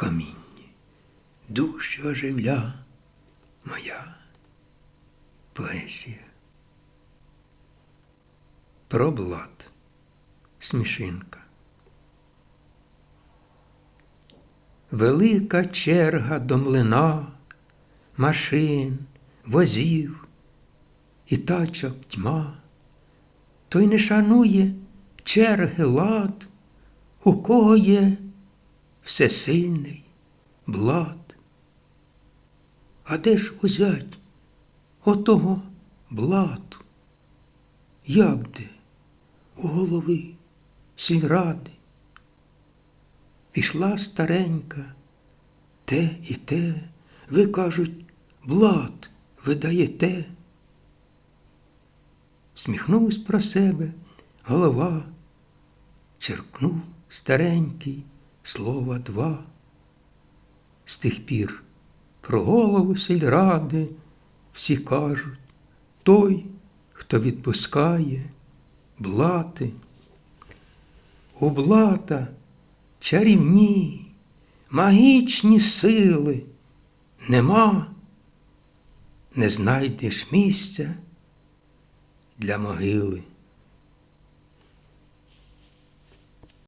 камінні. Душу оживля моя поезія. Про блат. Смішинка. Велика черга до млина, машин, возів і тачок тьма. Той не шанує черги лад, у кого є всесильний блад. А де ж узять отого блату? Як де? У голови сільради. Пішла старенька, те і те, ви кажуть, блат ви даєте. Сміхнувсь про себе голова, черкнув старенький слова два. З тих пір про голову сільради всі кажуть, той, хто відпускає блати. У блата чарівні, магічні сили нема, не знайдеш місця для могили.